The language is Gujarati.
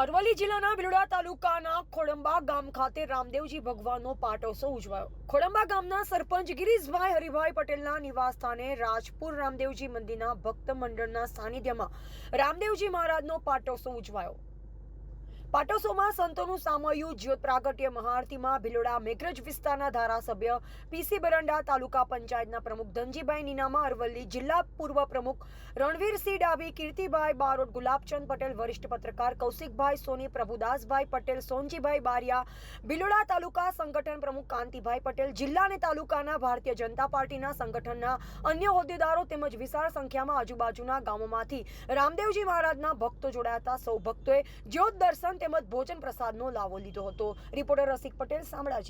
અરવલ્લી જિલ્લાના ભિલોડા તાલુકાના ખોડંબા ગામ ખાતે રામદેવજી ભગવાનનો પાટોત્સવ ઉજવાયો. ખોડંબા ગામના સરપંચ ગિરીશભાઈ હરિભાઈ પટેલના નિવાસસ્થાને રાજપુર રામદેવજી મંદિરના ભક્ત મંડળના સાનિધ્યમાં રામદેવજી મહારાજનો પાટોત્સવ ઉજવાયો. પાટોત્સવમાં સંતોનું સામયું જ્યોત પ્રાગટ્ય મહાઆરતીમાં ભિલોડા મેઘરજ વિસ્તારના ધારાસભ્ય પીસી બરંડા, તાલુકા પંચાયતના પ્રમુખ ધનજીભાઈ નીનામા, અરવલ્લી જિલ્લા પૂર્વ પ્રમુખ રણવીરસિંહ ડાબી, કીર્તિભાઈ બારોટ, ગુલાબચંદ પટેલ, વરિષ્ઠ પત્રકાર કૌશિકભાઈ સોની, પ્રભુદાસભાઈ પટેલ, સોનજીભાઈ બારિયા, ભિલોડા તાલુકા સંગઠન પ્રમુખ કાંતિભાઈ પટેલ, જિલ્લા અને તાલુકાના ભારતીય જનતા પાર્ટીના સંગઠનના અન્ય હોદ્દેદારો તેમજ વિશાળ સંખ્યામાં આજુબાજુના ગામોમાંથી રામદેવજી મહારાજના ભક્તો જોડાયા હતા. સૌ ભક્તોએ જ્યોત દર્શન તેમજ ભોજન પ્રસાદનો લાવો લીધો હતો. રિપોર્ટર રસિક પટેલ શામળાજી.